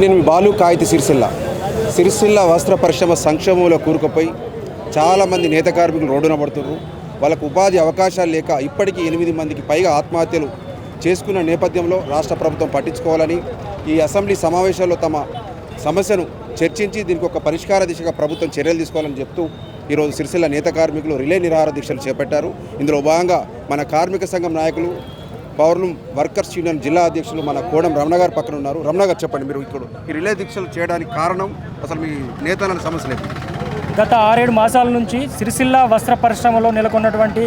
నేను బాలు కాగితి సిరిసిల్ల. సిరిసిల్ల వస్త్ర పరిశ్రమ సంక్షేమంలో కూరుకుపోయి చాలామంది నేత కార్మికులు రోడ్డున పడుతున్నారు వాళ్ళకు ఉపాధి అవకాశాలు లేక ఇప్పటికీ ఎనిమిది మందికి పైగా ఆత్మహత్యలు చేసుకున్న నేపథ్యంలో రాష్ట్ర ప్రభుత్వం పట్టించుకోవాలని ఈ అసెంబ్లీ సమావేశాల్లో తమ సమస్యను చర్చించి దీనికి ఒక పరిష్కార దిశగా ప్రభుత్వం చర్యలు తీసుకోవాలని చెప్తూ ఈరోజు సిరిసిల్ల నేత కార్మికులు రిలే నిరాహార దీక్షలు చేపట్టారు. ఇందులో భాగంగా మన కార్మిక సంఘం నాయకులు పౌర్ణం వర్కర్స్ యూనియన్ జిల్లా అధ్యక్షులు మన కోడం రమణ గారు పక్కన ఉన్నారు. రమణ గారు చెప్పండి మీరు ఇప్పుడు ఈ రిలే దీక్షలు చేయడానికి కారణం అసలు మీ నేతల సమస్య లేదు గత ఆరేడు మాసాల నుంచి సిరిసిల్ల వస్త్ర పరిశ్రమలో నెలకొన్నటువంటి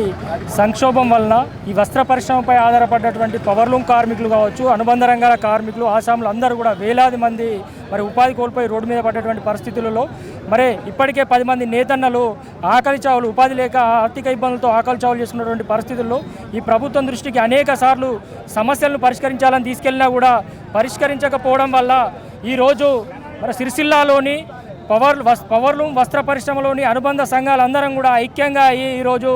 సంక్షోభం వలన ఈ వస్త్ర పరిశ్రమపై ఆధారపడ్డటువంటి పవర్లూమ్ కార్మికులు కావచ్చు అనుబంధ రంగాల కార్మికులు ఆసాములు అందరూ కూడా వేలాది మంది మరి ఉపాధి కోల్పోయి రోడ్డు మీద పడ్డటువంటి పరిస్థితులలో మరి ఇప్పటికే పది మంది నేతన్నలు ఆకలి చావులు ఉపాధి లేక ఆర్థిక ఇబ్బందులతో ఆకలి చావులు చేసుకున్నటువంటి పరిస్థితుల్లో ఈ ప్రభుత్వం దృష్టికి అనేక సార్లు సమస్యలను పరిష్కరించాలని తీసుకెళ్ళినా కూడా పరిష్కరించకపోవడం వల్ల ఈరోజు మరి సిరిసిల్లాలోని పవర్ వస్ పవర్లూమ్ వస్త్ర పరిశ్రమలోని అనుబంధ సంఘాలందరం కూడా ఐక్యంగా ఈ ఈరోజు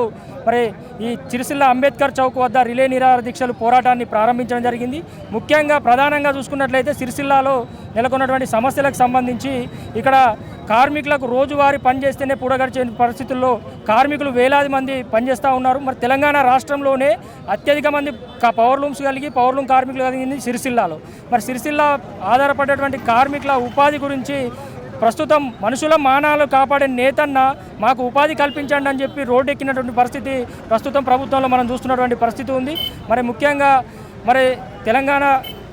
మరి ఈ చిరుసిల్ల అంబేద్కర్ చౌక్ వద్ద రిలే నిరాహార దీక్షలు పోరాటాన్ని ప్రారంభించడం జరిగింది. ముఖ్యంగా ప్రధానంగా చూసుకున్నట్లయితే సిరిసిల్లాలో నెలకొన్నటువంటి సమస్యలకు సంబంధించి ఇక్కడ కార్మికులకు రోజువారీ పనిచేస్తేనే పూడగడిచే పరిస్థితుల్లో కార్మికులు వేలాది మంది పనిచేస్తూ ఉన్నారు. మరి తెలంగాణ రాష్ట్రంలోనే అత్యధిక మంది పవర్ లూమ్స్ కలిగి పవర్ లూమ్ కార్మికులు కలిగింది సిరిసిల్లాలో. మరి సిరిసిల్ల ఆధారపడేటువంటి కార్మికుల ఉపాధి గురించి ప్రస్తుతం మనుషుల మానాలు కాపాడే నేతన్న మాకు ఉపాధి కల్పించండి అని చెప్పి రోడ్డు ఎక్కినటువంటి పరిస్థితి ప్రస్తుతం ప్రభుత్వంలో మనం చూస్తున్నటువంటి పరిస్థితి ఉంది. మరి ముఖ్యంగా మరి తెలంగాణ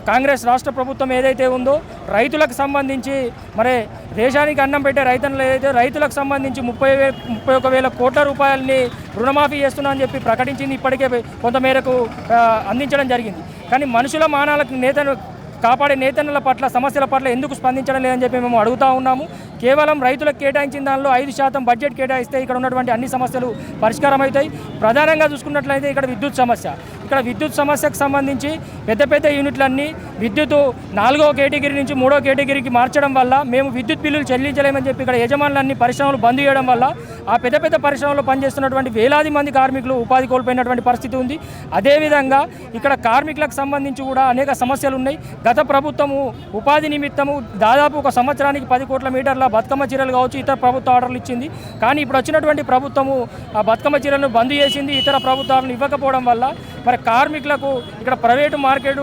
కాంగ్రెస్ రాష్ట్ర ప్రభుత్వం ఏదైతే ఉందో రైతులకు సంబంధించి మరి దేశానికి అన్నం పెట్టే రైతులు ఏదైతే రైతులకు సంబంధించి ముప్పై వే ముప్పై ఒక వేల కోట్ల రూపాయలని రుణమాఫీ చేస్తున్నా అని చెప్పి ప్రకటించింది ఇప్పటికే కొంతమేరకు అందించడం జరిగింది. కానీ మనుషుల మానాలకు నేతను కాపాడే నేతన్నల పట్ల సమస్యల పట్ల ఎందుకు స్పందించడం లేదని చెప్పి మేము అడుగుతా ఉన్నాము. కేవలం రైతులకు కేటాయించిన దానిలో ఐదు శాతం బడ్జెట్ కేటాయిస్తే ఇక్కడ ఉన్నటువంటి అన్ని సమస్యలు పరిష్కారం అవుతాయి ప్రధానంగా చూసుకున్నట్లయితే ఇక్కడ విద్యుత్ సమస్య. ఇక్కడ విద్యుత్ సమస్యకు సంబంధించి పెద్ద పెద్ద యూనిట్లన్నీ విద్యుత్ నాలుగో కేటగిరీ నుంచి మూడో కేటగిరీకి మార్చడం వల్ల మేము విద్యుత్ బిల్లులు చెల్లించలేమని చెప్పి ఇక్కడ యజమానులన్నీ పరిశ్రమలు బంద్ చేయడం వల్ల ఆ పెద్ద పెద్ద పరిశ్రమలో పనిచేస్తున్నటువంటి వేలాది మంది కార్మికులు ఉపాధి కోల్పోయినటువంటి పరిస్థితి ఉంది. అదేవిధంగా ఇక్కడ కార్మికులకు సంబంధించి కూడా అనేక సమస్యలు ఉన్నాయి గత ప్రభుత్వము ఉపాధి నిమిత్తము దాదాపు ఒక సంవత్సరానికి పది కోట్ల మీటర్ల బతుకమ్మ చీరలు కావచ్చు ఇతర ప్రభుత్వ ఆర్డర్లు ఇచ్చింది. కానీ ఇప్పుడు వచ్చినటువంటి ప్రభుత్వము ఆ బతుకమ్మ చీరలను బంద్ చేసింది. ఇతర ప్రభుత్వాలను ఇవ్వకపోవడం వల్ల మరి కార్మికులకు ఇక్కడ ప్రైవేటు మార్కెట్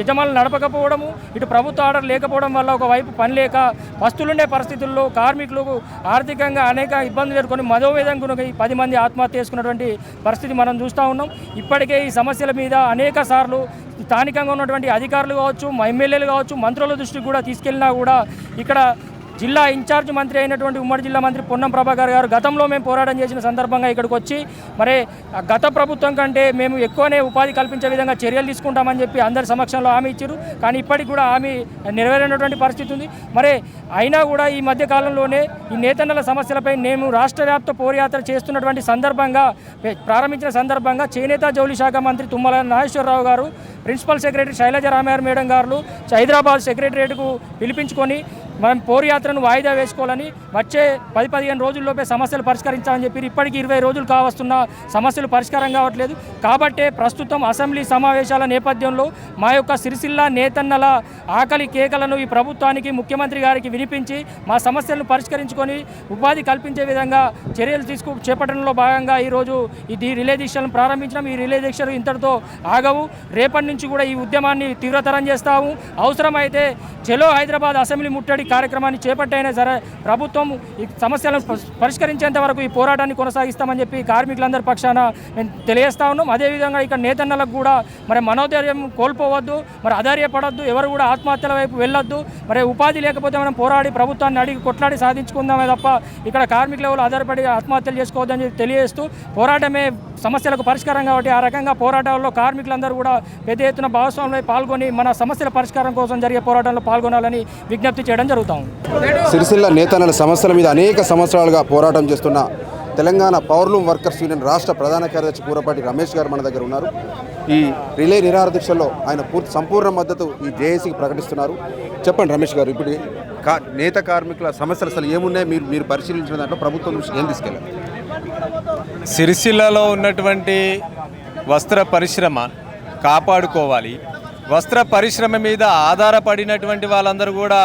యజమానులు నడపకపోవడము ఇటు ప్రభుత్వ ఆర్డర్ లేకపోవడం వల్ల ఒకవైపు పని లేక వస్తులుండే పరిస్థితుల్లో కార్మికులకు ఆర్థికంగా అనేక ఇబ్బందులు ఎదుర్కొని మదోవేదం గుణక పది మంది ఆత్మహత్య చేసుకున్నటువంటి పరిస్థితి మనం చూస్తూ ఉన్నాం. ఇప్పటికే ఈ సమస్యల మీద అనేక సార్లు స్థానికంగా ఉన్నటువంటి అధికారులు కావచ్చు ఎమ్మెల్యేలు కావచ్చు మంత్రుల దృష్టికి కూడా తీసుకెళ్ళినా కూడా ఇక్కడ జిల్లా ఇన్ఛార్జ్ మంత్రి అయినటువంటి ఉమ్మడి జిల్లా మంత్రి పొన్నం ప్రభాకర్ గారు గతంలో మేము పోరాటం చేసిన సందర్భంగా ఇక్కడికి వచ్చి మరి గత ప్రభుత్వం కంటే మేము ఎక్కువనే ఉపాధి కల్పించే విధంగా చర్యలు తీసుకుంటామని చెప్పి అందరి సమక్షంలో హామీ ఇచ్చారు. కానీ ఇప్పటికి కూడా హామీ నెరవేరినటువంటి పరిస్థితి ఉంది. మరి అయినా కూడా ఈ మధ్య కాలంలోనే ఈ నేతన్నల సమస్యలపై మేము రాష్ట్ర వ్యాప్త పోరయాత్ర చేస్తున్నటువంటి సందర్భంగా ప్రారంభించిన సందర్భంగా చేనేత జౌలి శాఖ మంత్రి తుమ్మల నాగేశ్వరరావు గారు principal secretary Sailaja Ramarao madam గారు హైదరాబాద్ సెక్రటరియట్కు పిలిపించుకొని మనం పోరుయాత్రను వాయిదా వేసుకోవాలని వచ్చే పది పదిహేను రోజుల్లోపే సమస్యలు పరిష్కరించాలని చెప్పి ఇప్పటికి ఇరవై రోజులు కావస్తున్న సమస్యలు పరిష్కారం కావట్లేదు. కాబట్టే ప్రస్తుతం అసెంబ్లీ సమావేశాల నేపథ్యంలో మా యొక్క సిరిసిల్ల నేతన్నల ఆకలి కేకలను ఈ ప్రభుత్వానికి ముఖ్యమంత్రి గారికి వినిపించి మా సమస్యలను పరిష్కరించుకొని ఉపాధి కల్పించే విధంగా చర్యలు తీసుకు చేపట్టడంలో భాగంగా ఈరోజు ఇది రిలే దీక్షలను ప్రారంభించడం ఈ రిలే దీక్షలు ఇంతటితో ఆగవు. రేపటి నుంచి కూడా ఈ ఉద్యమాన్ని తీవ్రతరం చేస్తాము. అవసరమైతే చెలో హైదరాబాద్ అసెంబ్లీ ముట్టడి కార్యక్రమాన్ని చేపట్టైనా సరే ప్రభుత్వం ఈ సమస్యలను పరిష్కరించేంత వరకు ఈ పోరాటాన్ని కొనసాగిస్తామని చెప్పి కార్మికులందరి పక్షాన మేము తెలియజేస్తా ఉన్నాం. అదేవిధంగా ఇక్కడ నేతన్నలకు కూడా మరి మనోధైర్యం కోల్పోవద్దు మరి అధైర్యపడద్దు ఎవరు కూడా ఆత్మహత్యల వైపు వెళ్ళొద్దు. మరి ఉపాధి లేకపోతే మనం పోరాడి ప్రభుత్వాన్ని అడిగి కొట్లాడి సాధించుకుందామే తప్ప ఇక్కడ కార్మికుల ఎవరు ఆధారపడి ఆత్మహత్యలు చేసుకోవద్దని చెప్పి తెలియజేస్తూ పోరాటమే సమస్యలకు పరిష్కారం కాబట్టి ఆ రకంగా పోరాటాల్లో కార్మికులందరూ కూడా పెద్ద ఎత్తున భాగస్వామ్యంలో పాల్గొని మన సమస్యల పరిష్కారం కోసం జరిగే పోరాటంలో పాల్గొనాలని విజ్ఞప్తి చేయడం జరుగుతాం. సిరిసిల్ల నేతన్నల సమస్యల మీద అనేక సంవత్సరాలుగా పోరాటం చేస్తున్న తెలంగాణ పవర్లూమ్ వర్కర్స్ యూనియన్ రాష్ట్ర ప్రధాన కార్యదర్శి కూరపాటి రమేష్ గారు మన దగ్గర ఉన్నారు. ఈ రిలే నిరాహార దీక్షల్లో ఆయన పూర్తి సంపూర్ణ మద్దతు ఈ జేఏసీకి ప్రకటిస్తున్నారు. చెప్పండి రమేష్ గారు ఇప్పుడు కా నేత కార్మికుల సమస్యలు అసలు ఏమున్నాయి? మీరు మీరు పరిశీలించిన దాంట్లో ప్రభుత్వం దృష్టికి ఏం తీసుకెళ్ళారు సిరిసిల్లలో ఉన్నటువంటి వస్త్ర పరిశ్రమ కాపాడుకోవాలి. వస్త్ర పరిశ్రమ మీద ఆధారపడినటువంటి వాళ్ళందరూ కూడా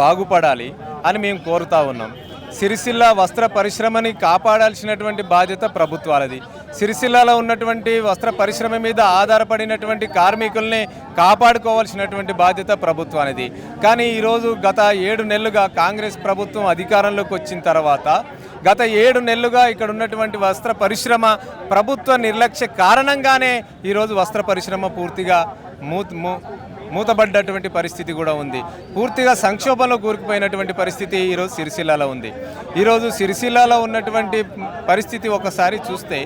బాగుపడాలి అని మేము కోరుతా ఉన్నాం. సిరిసిల్ల వస్త్ర పరిశ్రమని కాపాడాల్సినటువంటి బాధ్యత ప్రభుత్వాలది. సిరిసిల్లలో ఉన్నటువంటి వస్త్ర పరిశ్రమ మీద ఆధారపడినటువంటి కార్మికుల్ని కాపాడుకోవాల్సినటువంటి బాధ్యత ప్రభుత్వానిది. కానీ ఈరోజు గత ఏడు నెలలుగా కాంగ్రెస్ ప్రభుత్వం అధికారంలోకి వచ్చిన తర్వాత గత ఏడు నెలలుగా ఇక్కడ ఉన్నటువంటి వస్త్ర పరిశ్రమ ప్రభుత్వ నిర్లక్ష్య కారణంగానే ఈరోజు వస్త్ర పరిశ్రమ పూర్తిగా మూత మూ- మూతబడ్డటువంటి పరిస్థితి కూడా ఉంది. పూర్తిగా సంక్షోభంలో కూరుకుపోయినటువంటి పరిస్థితి ఈరోజు సిరిసిల్లాలో ఉంది. ఈరోజు సిరిసిల్లాలో ఉన్నటువంటి పరిస్థితి ఒకసారి చూస్తే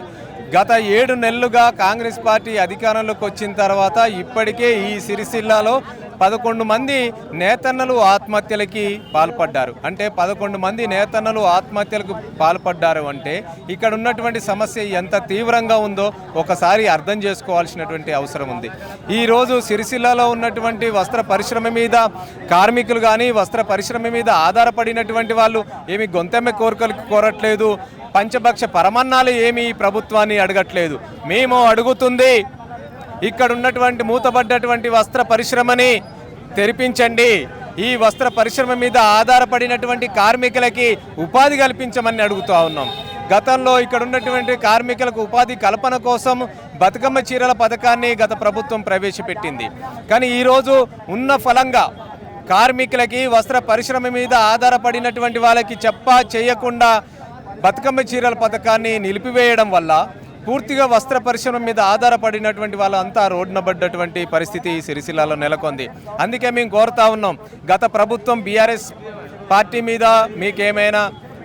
గత ఏడు నెలలుగా కాంగ్రెస్ పార్టీ అధికారంలోకి వచ్చిన తర్వాత ఇప్పటికే ఈ సిరిసిల్లాలో పదకొండు మంది నేతన్నలు ఆత్మహత్యలకి పాల్పడ్డారు. అంటే పదకొండు మంది నేతన్నలు ఆత్మహత్యలకు పాల్పడ్డారు అంటే ఇక్కడ ఉన్నటువంటి సమస్య ఎంత తీవ్రంగా ఉందో ఒకసారి అర్థం చేసుకోవాల్సినటువంటి అవసరం ఉంది. ఈరోజు సిరిసిల్లాలో ఉన్నటువంటి వస్త్ర పరిశ్రమ మీద కార్మికులు కానీ వస్త్ర పరిశ్రమ మీద ఆధారపడినటువంటి వాళ్ళు ఏమి గొంతెమ్మ కోరికలు కోరట్లేదు. పంచభక్ష పరమన్నాలు ఏమి ఈ ప్రభుత్వాన్ని అడగట్లేదు. మేము అడుగుతుంది ఇక్కడ ఉన్నటువంటి మూతబడ్డటువంటి వస్త్ర పరిశ్రమని తెరిపించండి. ఈ వస్త్ర పరిశ్రమ మీద ఆధారపడినటువంటి కార్మికులకి ఉపాధి కల్పించమని అడుగుతూ ఉన్నాం. గతంలో ఇక్కడ ఉన్నటువంటి కార్మికులకు ఉపాధి కల్పన కోసం బతుకమ్మ చీరల పథకాన్ని గత ప్రభుత్వం ప్రవేశపెట్టింది. కానీ ఈరోజు ఉన్న ఫలంగా కార్మికులకి వస్త్ర పరిశ్రమ మీద ఆధారపడినటువంటి వాళ్ళకి చెప్ప చేయకుండా బతుకమ్మ చీరల పథకాన్ని నిలిపివేయడం వల్ల పూర్తిగా వస్త్ర పరిశ్రమ మీద ఆధారపడినటువంటి వాళ్ళంతా రోడ్న పడ్డటువంటి పరిస్థితి సిరిసిల్లాలో నెలకొంది. అందుకే మేము కోరుతా ఉన్నాం గత ప్రభుత్వం బీఆర్ఎస్ పార్టీ మీద మీకేమైనా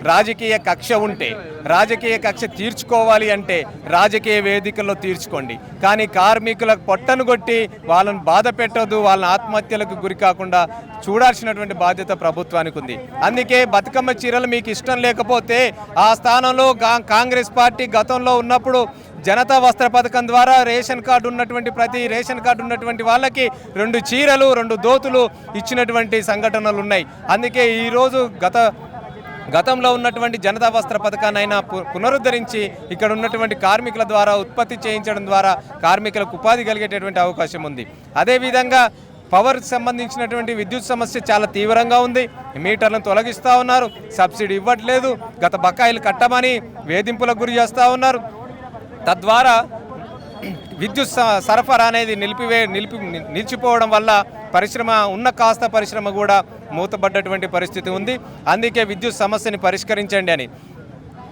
రాజకీయ కక్ష ఉంటే రాజకీయ కక్ష తీర్చుకోవాలి అంటే రాజకీయ వేదికల్లో తీర్చుకోండి. కానీ కార్మికులకు పొట్టను కొట్టి వాళ్ళని బాధ పెట్టొద్దు వాళ్ళని ఆత్మహత్యలకు గురి కాకుండా చూడాల్సినటువంటి బాధ్యత ప్రభుత్వానికి ఉంది. అందుకే బతుకమ్మ చీరలు మీకు ఇష్టం లేకపోతే ఆ స్థానంలో కాంగ్రెస్ పార్టీ గతంలో ఉన్నప్పుడు జనతా వస్త్ర పథకం ద్వారా రేషన్ కార్డు ఉన్నటువంటి ప్రతి రేషన్ కార్డు ఉన్నటువంటి వాళ్ళకి రెండు చీరలు రెండు దోతులు ఇచ్చినటువంటి సంఘటనలు ఉన్నాయి. అందుకే ఈరోజు గత గతంలో ఉన్నటువంటి జనతా వస్త్ర పథకాన్ని అయినా పు- పునరుద్ధరించి ఇక్కడ ఉన్నటువంటి కార్మికుల ద్వారా ఉత్పత్తి చేయించడం ద్వారా కార్మికులకు ఉపాధి కలిగేటటువంటి అవకాశం ఉంది. అదేవిధంగా పవర్ సంబంధించినటువంటి విద్యుత్ సమస్య చాలా తీవ్రంగా ఉంది. మీటర్లను తొలగిస్తూ ఉన్నారు. సబ్సిడీ ఇవ్వట్లేదు. గత బకాయిలు కట్టమని వేధింపులకు గురి చేస్తూ ఉన్నారు. తద్వారా విద్యుత్ స- సరఫరా అనేది నిలిపివే నిలిపి నిలిచిపోవడం వల్ల పరిశ్రమ ఉన్న కాస్త పరిశ్రమ కూడా మూతపడ్డటువంటి పరిస్థితి ఉంది. అందుకే విద్యుత్ సమస్యని పరిష్కరించండి అని.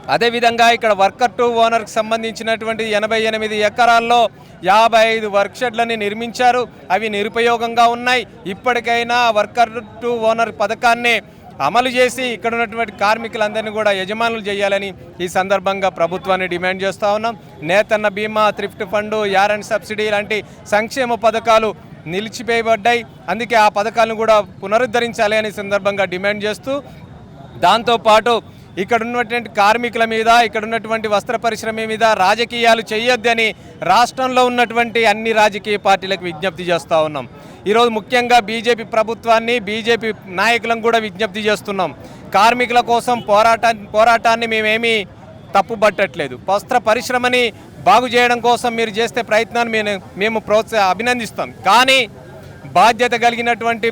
అదేవిధంగా ఇక్కడ వర్కర్ టు ఓనర్కి సంబంధించినటువంటి ఎనభై ఎనిమిది ఎకరాల్లో యాభై ఐదు వర్క్ షెడ్లని నిర్మించారు. అవి నిరుపయోగంగా ఉన్నాయి. ఇప్పటికైనా వర్కర్ టు ఓనర్ పథకాన్ని అమలు చేసి ఇక్కడ ఉన్నటువంటి కార్మికులందరినీ కూడా యజమానులు చేయాలని ఈ సందర్భంగా ప్రభుత్వాన్ని డిమాండ్ చేస్తూ ఉన్నాం. Nethanna Bima thrift fund yarn and subsidy లాంటి సంక్షేమ పథకాలు నిలిచిపోయబడ్డాయి. అందుకే ఆ పథకాలను కూడా పునరుద్ధరించాలి అనే సందర్భంగా డిమాండ్ చేస్తూ దాంతోపాటు ఇక్కడ ఉన్నటువంటి కార్మికుల మీద ఇక్కడ ఉన్నటువంటి వస్త్ర పరిశ్రమ మీద రాజకీయాలు చేయొద్దని రాష్ట్రంలో ఉన్నటువంటి అన్ని రాజకీయ పార్టీలకు విజ్ఞప్తి చేస్తూ ఉన్నాం. ఈరోజు ముఖ్యంగా బీజేపీ ప్రభుత్వాన్ని బీజేపీ నాయకులను కూడా విజ్ఞప్తి చేస్తున్నాం. కార్మికుల కోసం పోరాటా పోరాటాన్ని మేమేమీ తప్పుబట్టట్లేదు. వస్త్ర పరిశ్రమని బాగు చేయడం కోసం మీరు చేస్తే ప్రయత్నాన్ని మేము మేము ప్రోత్సా అభినందిస్తాం. కానీ బాధ్యత కలిగినటువంటి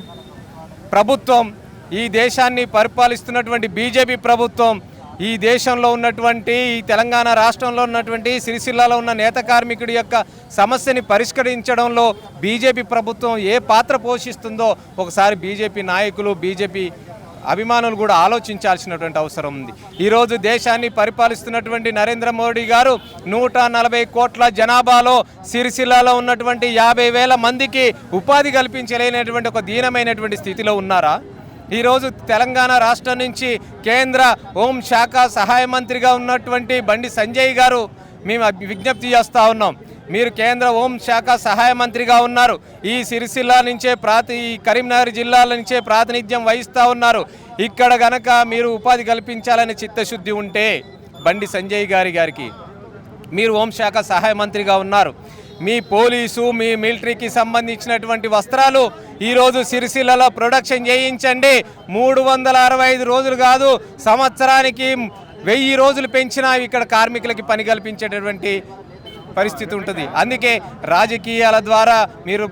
ప్రభుత్వం ఈ దేశాన్ని పరిపాలిస్తున్నటువంటి బీజేపీ ప్రభుత్వం ఈ దేశంలో ఉన్నటువంటి ఈ తెలంగాణ రాష్ట్రంలో ఉన్నటువంటి సిరిసిల్లాలో ఉన్న నేత కార్మికుడి యొక్క సమస్యని పరిష్కరించడంలో బీజేపీ ప్రభుత్వం ఏ పాత్ర పోషిస్తుందో ఒకసారి బీజేపీ నాయకులు బీజేపీ అభిమానులు కూడా ఆలోచించాల్సినటువంటి అవసరం ఉంది. ఈరోజు దేశాన్ని పరిపాలిస్తున్నటువంటి నరేంద్ర మోడీ గారు నూట నలభై కోట్ల జనాభాలో సిరిసిల్లాలో ఉన్నటువంటి యాభై వేల మందికి ఉపాధి కల్పించలేనటువంటి ఒక దీనమైనటువంటి స్థితిలో ఉన్నారా? ఈరోజు తెలంగాణ రాష్ట్రం నుంచి కేంద్ర హోం శాఖ సహాయ మంత్రిగా ఉన్నటువంటి బండి సంజయ్ గారు మేము విజ్ఞప్తి చేస్తూ ఉన్నాం. మీరు కేంద్ర హోం శాఖ సహాయ మంత్రిగా ఉన్నారు. ఈ సిరిసిల్ల నుంచే ప్రాతి ఈ కరీంనగర్ జిల్లాల నుంచే ప్రాతినిధ్యం వహిస్తూ ఉన్నారు. ఇక్కడ గనక మీరు ఉపాధి కల్పించాలని చిత్తశుద్ధి ఉంటే బండి సంజయ్ గారి గారికి మీరు హోంశాఖ సహాయ మంత్రిగా ఉన్నారు. మీ పోలీసు మీ మిలిటరీకి సంబంధించినటువంటి వస్త్రాలు ఈరోజు సిరిసిల్లలో ప్రొడక్షన్ చేయించండి. మూడు వందల అరవై ఐదు రోజులు కాదు సంవత్సరానికి వెయ్యి రోజులు పెంచినా ఇక్కడ కార్మికులకి పని కల్పించేటటువంటి పరిస్థితి ఉంటుంది. అందుకే రాజకీయాల ద్వారా మీరు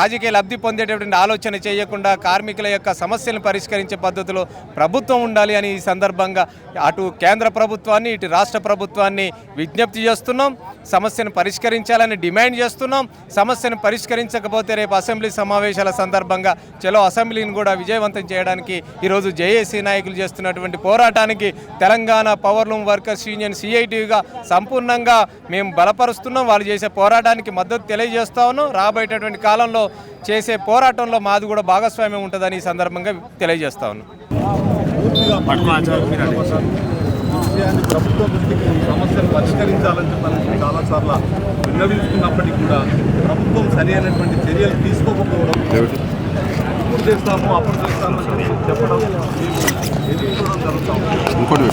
రాజకీయ లబ్ధి పొందేటటువంటి ఆలోచన చేయకుండా కార్మికుల యొక్క సమస్యలను పరిష్కరించే పద్ధతిలో ప్రభుత్వం ఉండాలి అని ఈ సందర్భంగా అటు కేంద్ర ప్రభుత్వాన్ని ఇటు రాష్ట్ర ప్రభుత్వాన్ని విజ్ఞప్తి చేస్తున్నాం. సమస్యను పరిష్కరించాలని డిమాండ్ చేస్తున్నాం. సమస్యను పరిష్కరించకపోతే రేపు అసెంబ్లీ సమావేశాల సందర్భంగా చలో అసెంబ్లీని కూడా విజయవంతం చేయడానికి ఈరోజు జేఏసీ నాయకులు చేస్తున్నటువంటి పోరాటానికి Telangana power loom workers union సిఐటిగా సంపూర్ణంగా మేము బలపరు బలపరుస్తున్నాం వాళ్ళు చేసే పోరాటానికి మద్దతు తెలియజేస్తా ఉన్నాం. రాబోయేటటువంటి కాలంలో చేసే పోరాటంలో మాది కూడా భాగస్వామ్యం ఉంటుందని ఈ సందర్భంగా తెలియజేస్తా ఉన్నాం. విషయాన్ని ప్రభుత్వం దృష్టికి పరిష్కరించాలని చెప్పని చాలాసార్లు విన్నవించుకున్నప్పటికీ కూడా ప్రభుత్వం సరి అయినటువంటి చర్యలు తీసుకోకపోవడం ఇప్పుడు చేస్తాము అప్పుడు చేస్తాము అని చెప్పడం మేము ఎదుర్కోవడం జరుగుతాం ఇంకోటి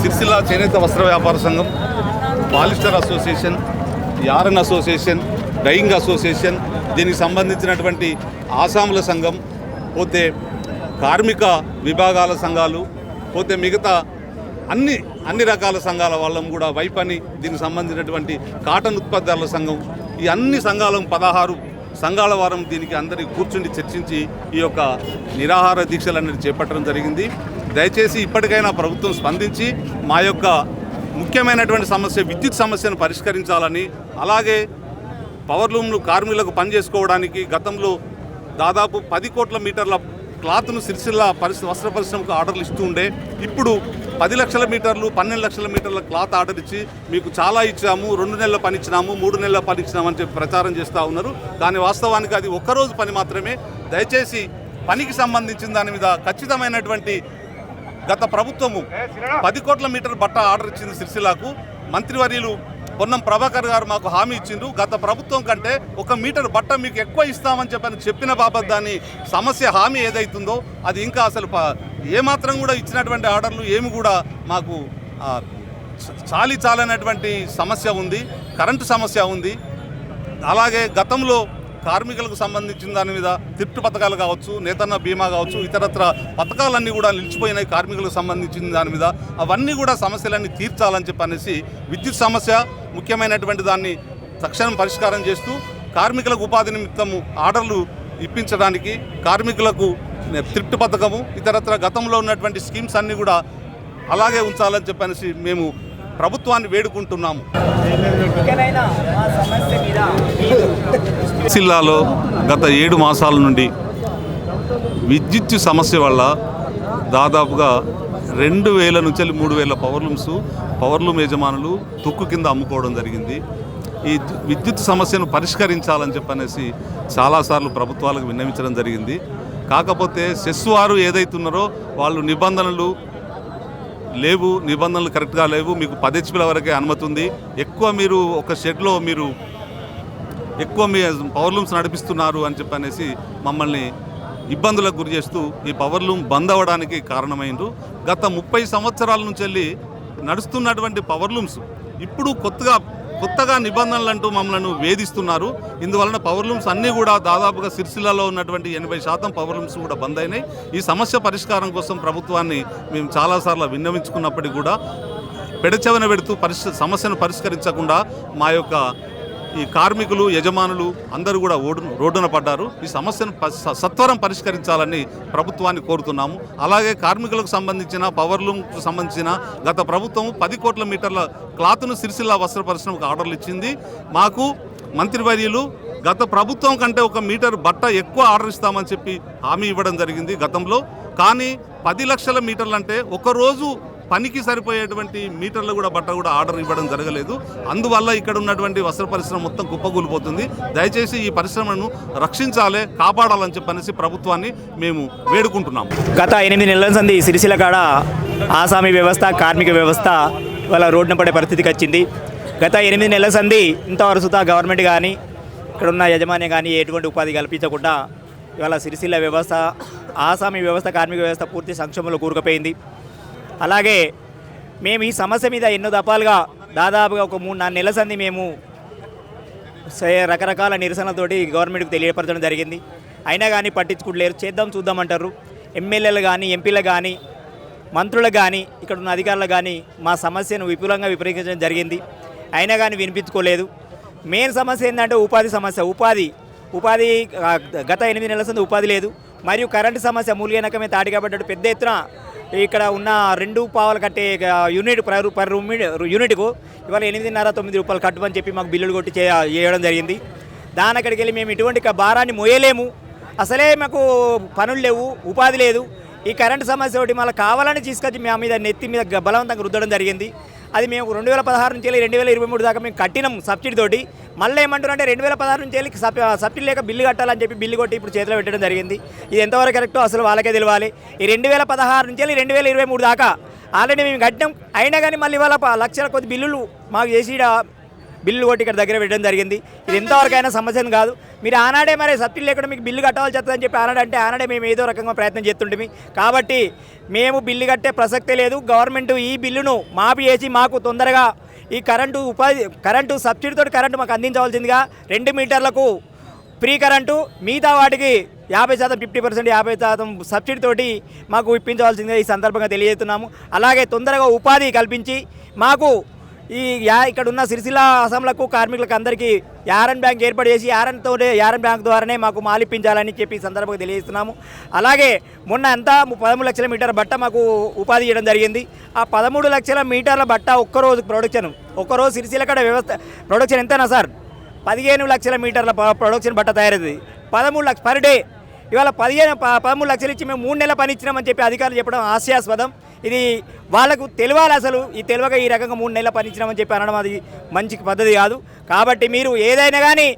సిరిసిల్ల చేనేత వస్త్ర వ్యాపార సంఘం polyester association yarn association dyeing association దీనికి సంబంధించినటువంటి ఆసాముల సంఘం పోతే కార్మిక విభాగాల సంఘాలు పోతే మిగతా అన్ని అన్ని రకాల సంఘాల వాళ్ళం కూడా వైపని దీనికి సంబంధించినటువంటి కాటన్ ఉత్పత్తిదారుల సంఘం ఈ అన్ని సంఘాలం పదహారు సంఘాల వారం దీనికి అందరి కూర్చుండి చర్చించి ఈ యొక్క నిరాహార దీక్షలు అనేది చేపట్టడం జరిగింది. దయచేసి ఇప్పటికైనా ప్రభుత్వం స్పందించి మా యొక్క ముఖ్యమైనటువంటి సమస్య విద్యుత్ సమస్యను పరిష్కరించాలని అలాగే పవర్ లూమ్లు కార్మికులకు పనిచేసుకోవడానికి గతంలో దాదాపు పది కోట్ల మీటర్ల క్లాత్ను సిరిసిల్ల పరిశ్ర వస్త్ర పరిశ్రమకు ఆర్డర్లు ఇస్తూ ఉండే ఇప్పుడు పది లక్షల మీటర్లు పన్నెండు లక్షల మీటర్ల క్లాత్ ఆర్డర్ ఇచ్చి మీకు చాలా ఇచ్చాము రెండు నెలల పని ఇచ్చినాము మూడు నెలల పని ఇచ్చినామని చెప్పి ప్రచారం చేస్తూ ఉన్నారు. కానీ వాస్తవానికి అది ఒక్కరోజు పని మాత్రమే. దయచేసి పనికి సంబంధించిన దాని మీద ఖచ్చితమైనటువంటి గత ప్రభుత్వము పది కోట్ల మీటర్ బట్ట ఆర్డర్ ఇచ్చింది సిరిసిల్లాకు. మంత్రివర్యులు పొన్నం ప్రభాకర్ గారు మాకు హామీ ఇచ్చిండు గత ప్రభుత్వం కంటే ఒక మీటర్ బట్ట మీకు ఎక్కువ ఇస్తామని చెప్పని చెప్పిన బాబత్ దాని సమస్య హామీ ఏదైతుందో అది ఇంకా అసలు ప- ఏమాత్రం కూడా ఇచ్చినటువంటి ఆర్డర్లు ఏమి కూడా మాకు చాలి చాలనటువంటి సమస్య ఉంది కరెంటు సమస్య ఉంది. అలాగే గతంలో కార్మికులకు సంబంధించిన దాని మీద తిట్టు పథకాలు కావచ్చు నేతన్న బీమా కావచ్చు ఇతరత్ర పథకాలన్నీ కూడా నిలిచిపోయినాయి కార్మికులకు సంబంధించిన దాని మీద. అవన్నీ కూడా సమస్యలన్నీ తీర్చాలని చెప్పనేసి విద్యుత్ సమస్య ముఖ్యమైనటువంటి దాన్ని తక్షణం పరిష్కారం చేస్తూ కార్మికులకు ఉపాధి నిమిత్తము ఆర్డర్లు ఇప్పించడానికి కార్మికులకు త్రిప్ట్ పథకము ఇతరత్ర గతంలో ఉన్నటువంటి స్కీమ్స్ అన్నీ కూడా అలాగే ఉంచాలని చెప్పనేసి మేము ప్రభుత్వాన్ని వేడుకుంటున్నాము. జిల్లాలో గత ఏడు మాసాల నుండి విద్యుత్ సమస్య వల్ల దాదాపుగా రెండు వేల నుంచి మూడు వేల పవర్లూమ్స్ పవర్లూమ్ యజమానులు తుక్కు కింద అమ్ముకోవడం జరిగింది. ఈ విద్యుత్ సమస్యను పరిష్కరించాలని చెప్పనేసి చాలాసార్లు ప్రభుత్వాలకు విన్నవించడం జరిగింది. కాకపోతే సెస్ వారు ఏదైతున్నారో వాళ్ళు నిబంధనలు లేవు నిబంధనలు కరెక్ట్గా లేవు మీకు పది హెచ్పీల వరకే అనుమతి ఉంది ఎక్కువ మీరు ఒక షెడ్లో మీరు ఎక్కువ మీ పవర్ లూమ్స్ నడిపిస్తున్నారు అని చెప్పనేసి మమ్మల్ని ఇబ్బందులకు గురి చేస్తూ ఈ పవర్ లూమ్ బంద్ అవ్వడానికి కారణమైండ్రు. గత ముప్పై సంవత్సరాల నుంచి వెళ్ళి నడుస్తున్నటువంటి పవర్ లూమ్స్ ఇప్పుడు కొత్తగా కొత్తగా నిబంధనలు అంటూ మమ్మల్ని వేధిస్తున్నారు. ఇందువలన పవర్ లూమ్స్ అన్నీ కూడా దాదాపుగా సిరిసిల్లలో ఉన్నటువంటి ఎనభై శాతం పవర్ లూమ్స్ కూడా బంద్ అయినాయి. ఈ సమస్య పరిష్కారం కోసం ప్రభుత్వాన్ని మేము చాలాసార్లు విన్నవించుకున్నప్పటికీ కూడా పెడచెవన పెడుతూ పరిష్ సమస్యను పరిష్కరించకుండా మా యొక్క ఈ కార్మికులు యజమానులు అందరూ కూడా ఓడు రోడ్డున పడ్డారు. ఈ సమస్యను స- సత్వరం పరిష్కరించాలని ప్రభుత్వాన్ని కోరుతున్నాము. అలాగే కార్మికులకు సంబంధించిన పవర్లూమ్కు సంబంధించిన గత ప్రభుత్వం పది కోట్ల మీటర్ల క్లాత్ను సిరిసిల్ల వస్త్ర పరిశ్రమకు ఆర్డర్లు ఇచ్చింది. మాకు మంత్రివర్యులు గత ప్రభుత్వం కంటే ఒక మీటర్ బట్ట ఎక్కువ ఆర్డర్ ఇస్తామని చెప్పి హామీ ఇవ్వడం జరిగింది గతంలో. కానీ పది లక్షల మీటర్లు అంటే పనికి సరిపోయేటువంటి మీటర్లు కూడా బట్ట కూడా ఆర్డర్ ఇవ్వడం జరగలేదు. అందువల్ల ఇక్కడ ఉన్నటువంటి వస్త్ర పరిశ్రమ మొత్తం కుప్పకూలిపోతుంది. దయచేసి ఈ పరిశ్రమను రక్షించాలి కాపాడాలని చెప్పనేసి ప్రభుత్వాన్ని మేము వేడుకుంటున్నాము. గత ఎనిమిది నెలల సంది సిరిసిల కాడ ఆసామి వ్యవస్థ కార్మిక వ్యవస్థ ఇవాళ రోడ్డున పడే పరిస్థితికి వచ్చింది. గత ఎనిమిది నెలల సంది ఇంతవరకు గవర్నమెంట్ కానీ ఇక్కడ ఉన్న యజమాని కానీ ఎటువంటి ఉపాధి కల్పించకుండా ఇవాళ సిరిసిల్ల వ్యవస్థ ఆసామి వ్యవస్థ కార్మిక వ్యవస్థ పూర్తి సంక్షోభంలో కూరుకుపోయింది. అలాగే మేము ఈ సమస్య మీద ఎన్నో దఫాలుగా దాదాపుగా ఒక మూడు నాలుగు నెలల సంది మేము రకరకాల నిరసనలతోటి గవర్నమెంట్కి తెలియపరచడం జరిగింది. అయినా కానీ పట్టించుకుంటలేరు. చేద్దాం చూద్దామంటారు ఎమ్మెల్యేలు కానీ ఎంపీలు కానీ మంత్రులు కానీ ఇక్కడ ఉన్న అధికారులు కానీ మా సమస్యను విపులంగా విపరీకరించడం జరిగింది. అయినా కానీ వినిపించుకోలేదు. మెయిన్ సమస్య ఏంటంటే ఉపాధి సమస్య. ఉపాధి ఉపాధి గత ఎనిమిది నెలల సంది ఉపాధి లేదు. మరియు కరెంటు సమస్య మూలిగైనకమే తాటి పెద్ద ఎత్తున ఇక్కడ ఉన్న రెండు పావులు కట్టే యూనిట్ పర్ పర్ రూమి- యూనిట్కు ఇవాళ ఎనిమిదిన్నర తొమ్మిది రూపాయలు కట్టుమని చెప్పి మాకు బిల్లులు కొట్టి చేయడం జరిగింది. దాని అక్కడికి వెళ్ళి మేము ఇటువంటి భారాన్ని మోయలేము. అసలే మాకు పనులు లేవు ఉపాధి లేదు. ఈ కరెంటు సమస్య ఒకటి మళ్ళీ కావాలని తీసుకొచ్చి మా మీద నెత్తి మీద బలవంతంగా రుద్దడం జరిగింది. అది మేము రెండు వేల పదహారు నుంచి వెళ్ళి రెండు వేల ఇరవై మూడు దాకా మేము కట్టినాం సబ్సిడీ తోటి. మళ్ళీ ఏమంటారంటే రెండు వేల పదహారు నుంచి వెళ్ళి సబ్ సబ్సిడీ లేక బిల్లు కట్టాలని చెప్పి బిల్లు కొట్టి ఇప్పుడు చేతిలో పెట్టడం జరిగింది. ఇది ఎంతవరకు కరెక్టో అసలు వాళ్ళకే తెలియాలి ఈ రెండు వేల పదహారు నుంచి వెళ్ళి రెండు వేల ఇరవై మూడు దాకా ఆల్రెడీ మేము కట్టినాం. అయినా కానీ మళ్ళీ వాళ్ళ లక్షల కొద్ది బిల్లులు మాకు చేసి బిల్లు కొట్టి ఇక్కడ దగ్గర పెట్టడం జరిగింది. ఇది ఎంతవరకైనా సమస్యను కాదు. మీరు ఆనాడే మరి సబ్సిడీ లేకుండా మీకు బిల్లు కట్టవలసి వస్తుందని చెప్పి ఆనాడంటే అంటే ఆనాడే మేము ఏదో రకంగా ప్రయత్నం చేస్తుంటే కాబట్టి మేము బిల్లు కట్టే ప్రసక్తే లేదు. గవర్నమెంట్ ఈ బిల్లును మాఫీ చేసి మాకు తొందరగా ఈ కరెంటు ఉపాధి కరెంటు సబ్సిడీతో కరెంటు మాకు అందించవలసిందిగా రెండు మీటర్లకు ఫ్రీ కరెంటు మిగతా వాటికి యాభై శాతం ఫిఫ్టీ పర్సెంట్ యాభై శాతం సబ్సిడీ తోటి మాకు ఇప్పించవలసిందిగా ఈ సందర్భంగా తెలియజేస్తున్నాము. అలాగే తొందరగా ఉపాధి కల్పించి మాకు ఈ యా ఇక్కడ ఉన్న సిరిసిల్ల అసంలకు కార్మికులకు అందరికీ యారన్ బ్యాంక్ ఏర్పాటు చేసి యారన్తో యారన్ బ్యాంక్ ద్వారానే మాకు మాలిప్పించాలని చెప్పి సందర్భంగా తెలియజేస్తున్నాము. అలాగే మొన్న అంతా పదమూడు లక్షల మీటర్ బట్ట మాకు ఉపాధి చేయడం జరిగింది. ఆ పదమూడు లక్షల మీటర్ల బట్ట ఒక్కరోజు ప్రొడక్షన్ ఒక్కరోజు సిరిసిల్ల కడ వ్యవస్థ ప్రొడక్షన్ ఎంతనా సార్? పదిహేను లక్షల మీటర్ల ప్రొడక్షన్ బట్ట తయారైంది. పదమూడు లక్ష పర్ డే. ఇవాళ పదిహేను పదమూడు లక్షలు ఇచ్చి మేము మూడు నెలల పని ఇచ్చినామని చెప్పి అధికారులు చెప్పడం హాస్యాస్పదం ఇది వాళ్ళకు తెలియాలి అసలు. ఈ తెలియక ఈ రకంగా మూడు నెలలు పని చెప్పి అనడం అది మంచి పద్ధతి కాదు. కాబట్టి మీరు ఏదైనా కానీ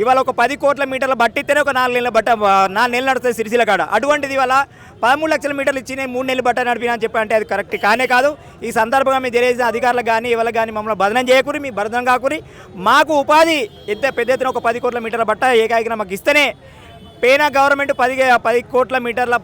ఇవాళ ఒక పది కోట్ల మీటర్ల బట్టిస్తేనే ఒక నాలుగు నెలల బట్ట నాలుగు నెలలు నడుస్తుంది సిరిసిల కాడ. అటువంటిది ఇవాళ పదమూడు లక్షల మీటర్లు ఇచ్చి నేను మూడు నెలలు బట్ట నడిపినా అని చెప్పి అంటే అది కరెక్ట్ కానే కాదు. ఈ సందర్భంగా మీరు తెలియజేసిన అధికారులకు కానీ ఇవాళ కానీ మమ్మల్ని బదనం చేయకూరి మీ బదనం కాకూరి మాకు ఉపాధి ఎంత పెద్ద ఎత్తున ఒక పది కోట్ల మీటర్ల బట్ట ఏకాయికిన మాకు ఇస్తేనే పేనా గవర్నమెంట్ పది పది కోట్ల మీటర్ల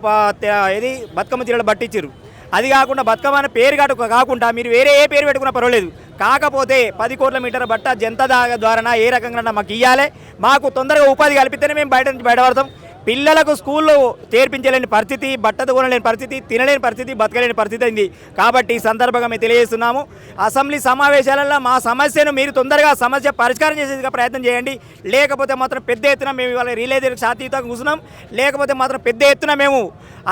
ఇది బతుకమ్మ చీరలు పట్టించారు అది కాకుండా బతుకమ్మ అనే పేరు కాటు కాకుండా మీరు వేరే ఏ పేరు పెట్టుకున్నా పర్వాలేదు. కాకపోతే పది కోట్ల మీటర్ల బట్ట జనతా ద్వారా ఏ రకంగా మాకు ఇవ్వాలి మాకు తొందరగా ఉపాధి కల్పితేనే మేము బయట నుంచి బయటపడతాం. పిల్లలకు స్కూల్లో చేర్పించలేని పరిస్థితి బట్టలు కొనలేని పరిస్థితి తినలేని పరిస్థితి బతకలేని పరిస్థితి అయింది. కాబట్టి ఈ సందర్భంగా మేము తెలియజేస్తున్నాము. అసెంబ్లీ సమావేశాలలో మా సమస్యను మీరు తొందరగా సమస్య పరిష్కారం చేసేందుకు ప్రయత్నం చేయండి. లేకపోతే మాత్రం పెద్ద ఎత్తున మేము ఇవాళ రిలే శాతీతంగా కూర్చున్నాం. లేకపోతే మాత్రం పెద్ద ఎత్తున మేము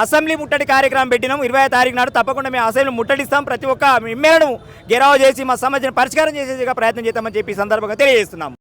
అసెంబ్లీ ముట్టడి కార్యక్రమం పెట్టినాం. ఇరవై తారీఖు నాడు తప్పకుండా మేము అసెంబ్లీ ముట్టడిస్తాం. ప్రతి ఒక్క ఎమ్మెల్యేను గెరావు చేసి మా సమస్యను పరిష్కారం చేసేందుకు ప్రయత్నం చేస్తామని చెప్పి సందర్భంగా తెలియజేస్తున్నాం